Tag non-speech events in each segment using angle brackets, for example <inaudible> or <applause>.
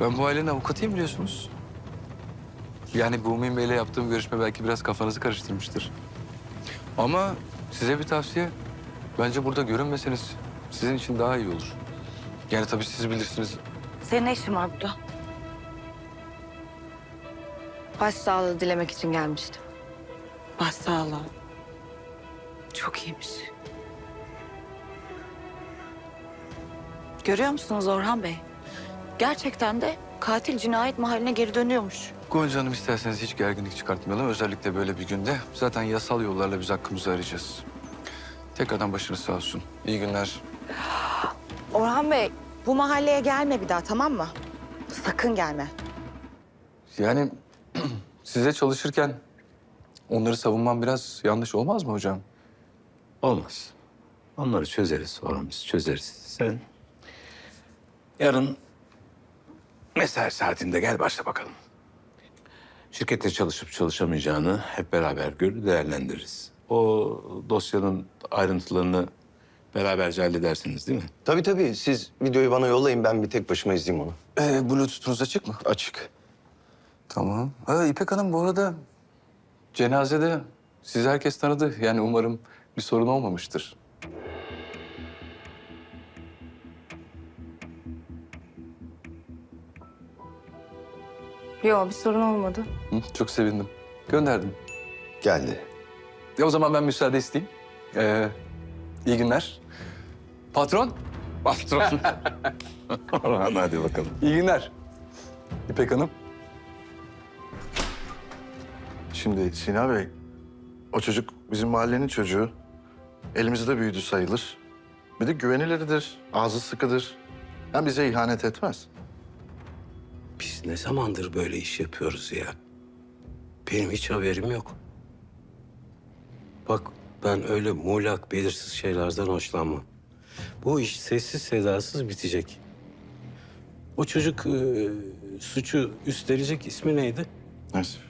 Ben bu ailenin avukatıyım biliyorsunuz. Yani Bumin Bey'le yaptığım görüşme belki biraz kafanızı karıştırmıştır. Ama size bir tavsiye. Bence burada görünmeseniz sizin için daha iyi olur. Yani tabii siz bilirsiniz. Senin ne işin var burada? Başsağlığı dilemek için gelmiştim. Başsağlığı. Çok iyiymiş. Görüyor musunuz Orhan Bey? Gerçekten de katil cinayet mahalline geri dönüyormuş. Gonca Hanım isterseniz hiç gerginlik çıkartmayalım. Özellikle böyle bir günde. Zaten yasal yollarla biz hakkımızı arayacağız. Tekrardan başınız sağ olsun. İyi günler. Orhan Bey, bu mahalleye gelme bir daha tamam mı? Sakın gelme. Yani <clears throat> size çalışırken onları savunmam biraz yanlış olmaz mı hocam? Olmaz. Onları çözeriz sonra biz çözeriz. Sen yarın mesai saatinde gel başla bakalım. Şirkette çalışıp çalışamayacağını hep beraber görür değerlendiririz. O dosyanın ayrıntılarını beraberce halledersiniz değil mi? Tabii tabii. Siz videoyu bana yollayın. Ben bir tek başıma izleyeyim onu. Ee, Bluetooth'unuz açık mı? Açık. Tamam. Ha, İpek Hanım bu arada cenazede sizi herkes tanıdı. Yani umarım bir sorun olmamıştır. Yok bir sorun olmadı. Hı, çok sevindim. Gönderdim. Geldi. E, o zaman ben müsaade isteyeyim. Ee, iyi günler. Patron, Patron. <laughs> Orhan hadi bakalım. iyi günler. İpek Hanım. Şimdi Sina Bey, o çocuk bizim mahallenin çocuğu. Elimizde büyüdü sayılır. Bir de güvenilirdir, ağzı sıkıdır. Hem bize ihanet etmez. Biz ne zamandır böyle iş yapıyoruz ya? Benim hiç haberim yok. Bak ben öyle muğlak, belirsiz şeylerden hoşlanmam. Bu iş sessiz sedasız bitecek. O çocuk e, suçu üstlenecek ismi neydi? Nazif.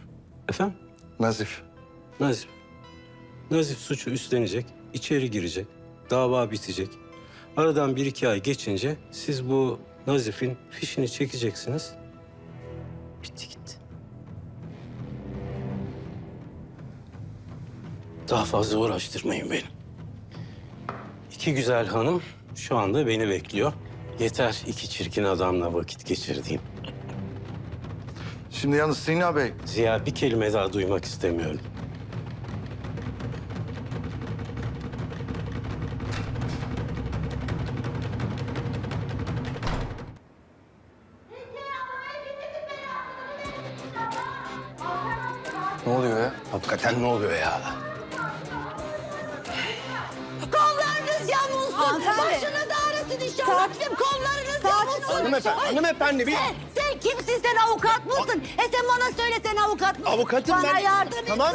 Efendim? Nazif. Nazif. Nazif suçu üstlenecek, içeri girecek, dava bitecek. Aradan bir iki ay geçince siz bu Nazif'in fişini çekeceksiniz. Daha fazla uğraştırmayın beni. İki güzel hanım şu anda beni bekliyor. Yeter iki çirkin adamla vakit geçirdiğim. Şimdi yalnız Sina Bey, Ziya bir kelime daha duymak istemiyorum. Ne oluyor ya? Hakikaten ne oluyor ya? Bizim kollarınız yamulsun. Hanımefendi, Ay, hanımefendi bir... Sen, sen kimsin? Sen avukat mısın? E sen bana söyle sen avukat mısın? Avukatım bana ben. yardım et Tamam.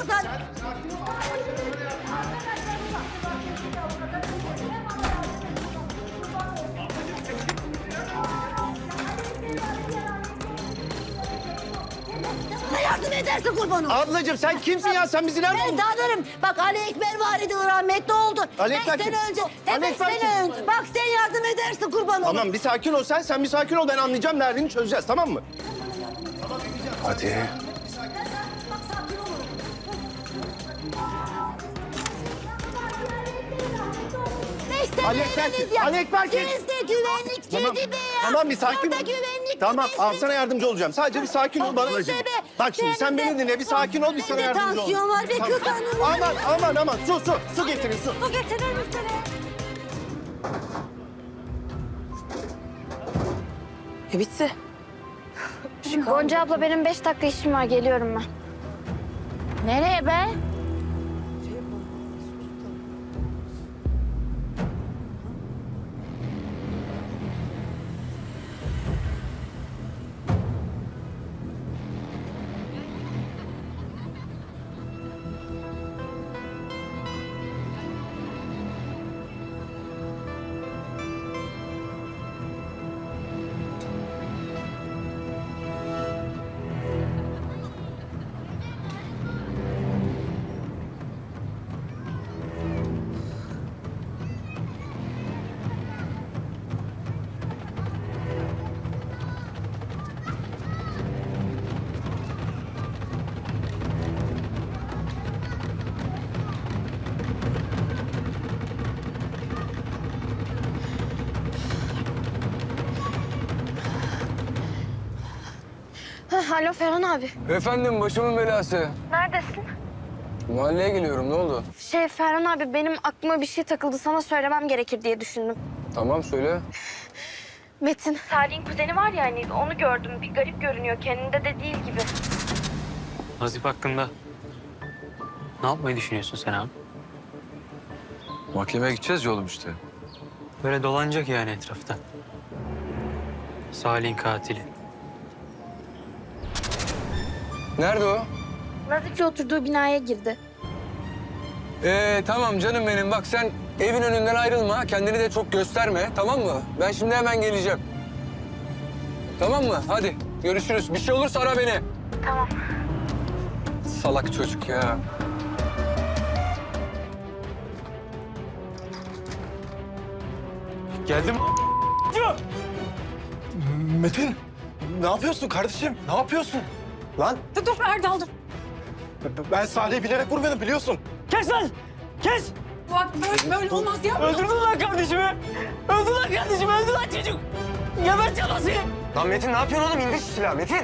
Yardım edersin kurbanım. Ablacığım sen kimsin ya? Sen bizi nereden Ben tanırım. Bak Ali Ekber var idi rahmetli oldu. Ali Beş Ekber sene kim? önce. Ali Evet Ekber sene kim? önce. Bak sen yardım edersin kurban olayım. Tamam bir sakin ol sen. Sen bir sakin ol. Ben anlayacağım. Derdini çözeceğiz tamam mı? Hadi. Ne istediniz Ali Ekber kim? ya? Ali Ekber kim? Siz de güvenlikçi Tamam. gibi ya. Tamam bir sakin Orada ol. güvenlik Tamam al sana yardımcı olacağım. Sadece bir sakin ol bana. Neyse be. Bak şimdi sen beni dinle. Bir sakin ol. Bir sana Benim de yardımcı tansiyon var ve kız hanım var. Aman aman aman. Su su. Su getirin su. Su getirir misin? E bitti. Gonca abla benim beş dakika işim var geliyorum ben. Nereye be? Alo Ferhan abi. Efendim başımın belası. Neredesin? Mahalleye geliyorum ne oldu? Şey Ferhan abi benim aklıma bir şey takıldı. Sana söylemem gerekir diye düşündüm. Tamam söyle. Metin. Salih'in kuzeni var ya hani onu gördüm. Bir garip görünüyor. Kendinde de değil gibi. Nazif hakkında ne yapmayı düşünüyorsun sen abi? Mahkemeye gideceğiz yolum işte. Böyle dolanacak yani etrafta. Salih'in katili. Nerede o? Nazif'le oturduğu binaya girdi. Ee tamam canım benim bak sen evin önünden ayrılma. Kendini de çok gösterme tamam mı? Ben şimdi hemen geleceğim. Tamam mı? Hadi görüşürüz. Bir şey olursa ara beni. Tamam. Salak çocuk ya. Geldim. Metin, ne yapıyorsun kardeşim? Ne yapıyorsun? Lan Dur dur Erdal dur. ben Salih'i bilerek vurmadım biliyorsun. Kes lan. Kes. Bak böyle, böyle olmaz ya. Öldürdün lan kardeşimi. Öldü lan kardeşimi. Öldü lan çocuk. Lan seni. Lan Metin ne yapıyorsun oğlum? İndir şu silahı Metin.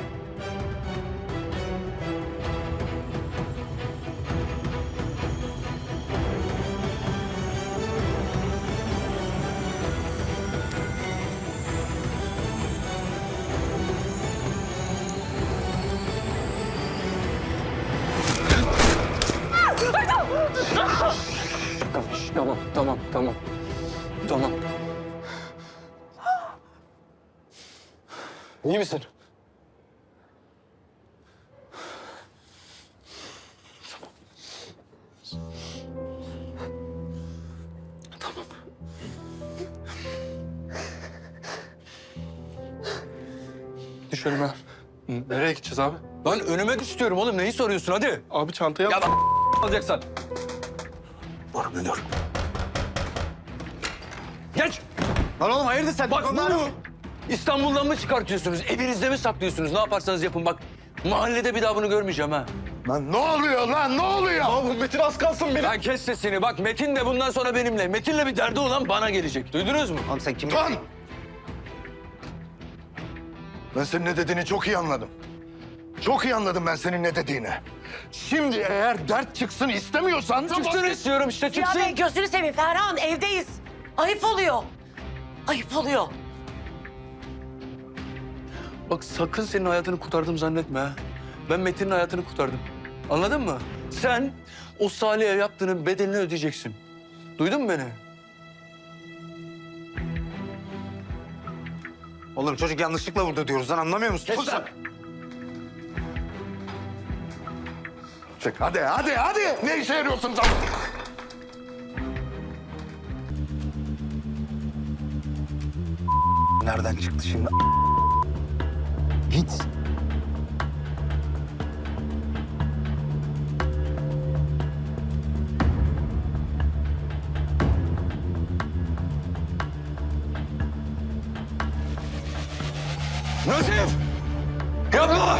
İyi misin? Düş önüme. Nereye gideceğiz abi? Lan önüme düş diyorum oğlum. Neyi soruyorsun hadi? Abi çantaya Ya <laughs> alacaksan. Var Geç. Lan oğlum hayırdır sen? Bak bunu İstanbul'dan mı çıkartıyorsunuz? Evinizde mi saklıyorsunuz? Ne yaparsanız yapın bak. Mahallede bir daha bunu görmeyeceğim ha. Lan ne oluyor lan ne oluyor? Abi Metin az kalsın beni. Lan kes sesini. Bak Metin de bundan sonra benimle. Metin'le bir derdi olan bana gelecek. Duydunuz mu? Oğlum sen kim? Lan! Ben senin ne dediğini çok iyi anladım. Çok iyi anladım ben senin ne dediğini. Şimdi eğer dert çıksın istemiyorsan... Çıksın istiyorum işte Ya çıksın. Bey gözünü seveyim Ferhan evdeyiz. Ayıp oluyor. Ayıp oluyor. Bak sakın senin hayatını kurtardım zannetme ha. Ben Metin'in hayatını kurtardım. Anladın mı? Sen o Salih'e yaptığının bedelini ödeyeceksin. Duydun mu beni? Oğlum çocuk yanlışlıkla vurdu diyoruz lan anlamıyor musun? Kes lan. Çek hadi hadi hadi. Ne işe yarıyorsun sen? Nereden çıktı şimdi? Git. Nazif! Yapma!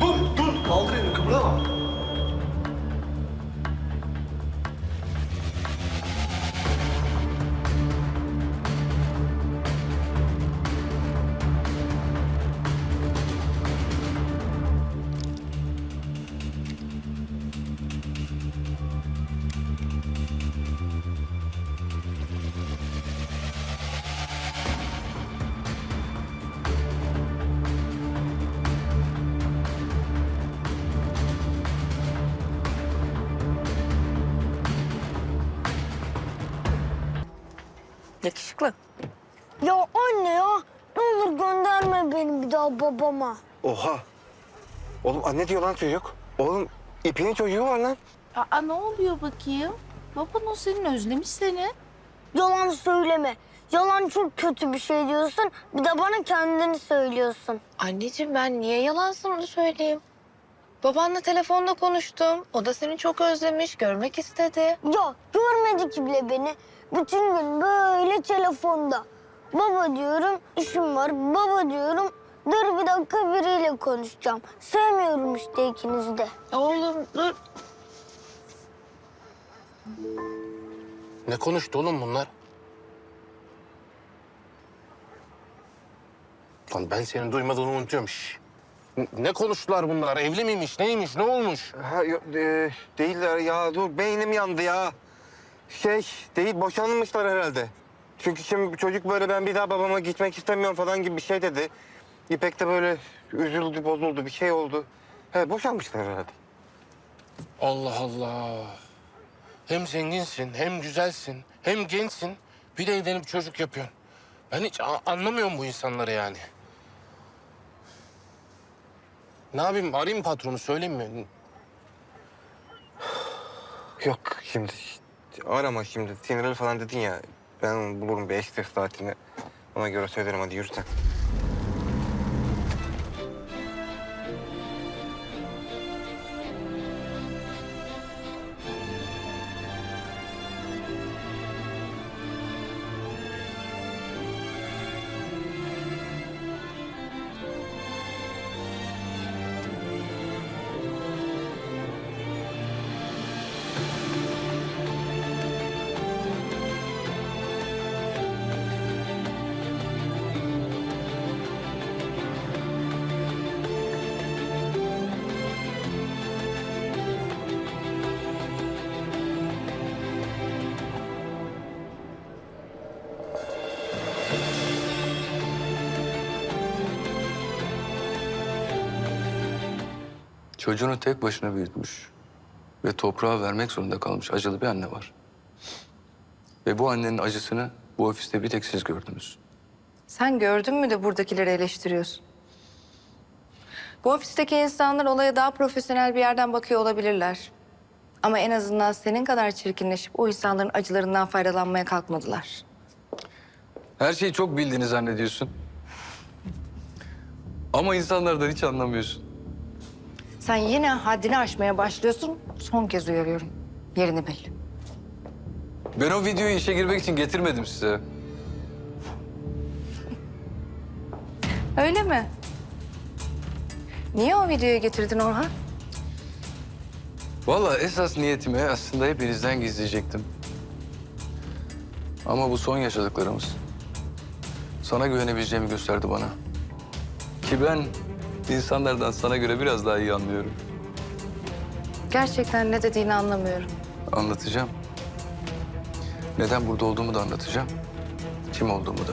Dur dur kaldır elini kıpırdama. Anne ya. Ne olur gönderme beni bir daha babama. Oha. Oğlum anne diyor lan çocuk. Oğlum İpek'in çocuğu var lan. Aa ne oluyor bakayım? Baban o senin özlemiş seni. Yalan söyleme. Yalan çok kötü bir şey diyorsun. Bir de bana kendini söylüyorsun. Anneciğim ben niye yalan sana söyleyeyim? Babanla telefonda konuştum. O da seni çok özlemiş, görmek istedi. Ya görmedi ki bile beni. Bütün gün böyle telefonda. Baba diyorum, işim var. Baba diyorum, dur bir dakika biriyle konuşacağım. Sevmiyorum işte ikinizi de. Oğlum dur. Ne konuştu oğlum bunlar? Lan ben senin duymadığını unutuyorum. Şş. N- Ne konuştular bunlar? Evli miymiş? Neymiş? Ne olmuş? Ha, yok, e, değiller ya. Dur beynim yandı ya. Şey değil boşanmışlar herhalde. Çünkü şimdi çocuk böyle ben bir daha babama gitmek istemiyorum falan gibi bir şey dedi. İpek de böyle üzüldü, bozuldu, bir şey oldu. He boşanmışlar herhalde. Allah Allah. Hem zenginsin, hem güzelsin, hem gençsin. Bir de evlenip çocuk yapıyorsun. Ben hiç anlamıyorum bu insanları yani. Ne yapayım? Arayayım patronu, söyleyeyim mi? Yok şimdi arama şimdi. Sinirli falan dedin ya. Ben bulurum bir ekstra saatini. Ona göre söylerim hadi yürü sen. Çocuğunu tek başına büyütmüş ve toprağa vermek zorunda kalmış acılı bir anne var. Ve bu annenin acısını bu ofiste bir tek siz gördünüz. Sen gördün mü de buradakileri eleştiriyorsun? Bu ofisteki insanlar olaya daha profesyonel bir yerden bakıyor olabilirler. Ama en azından senin kadar çirkinleşip o insanların acılarından faydalanmaya kalkmadılar. Her şeyi çok bildiğini zannediyorsun. Ama insanlardan hiç anlamıyorsun. Sen yine haddini aşmaya başlıyorsun. Son kez uyarıyorum. Yerini bil. Ben o videoyu işe girmek için getirmedim size. Öyle mi? Niye o videoyu getirdin Orhan? Vallahi esas niyetimi aslında hepinizden gizleyecektim. Ama bu son yaşadıklarımız sana güvenebileceğimi gösterdi bana. Ki ben insanlardan sana göre biraz daha iyi anlıyorum. Gerçekten ne dediğini anlamıyorum. Anlatacağım. Neden burada olduğumu da anlatacağım. Kim olduğumu da.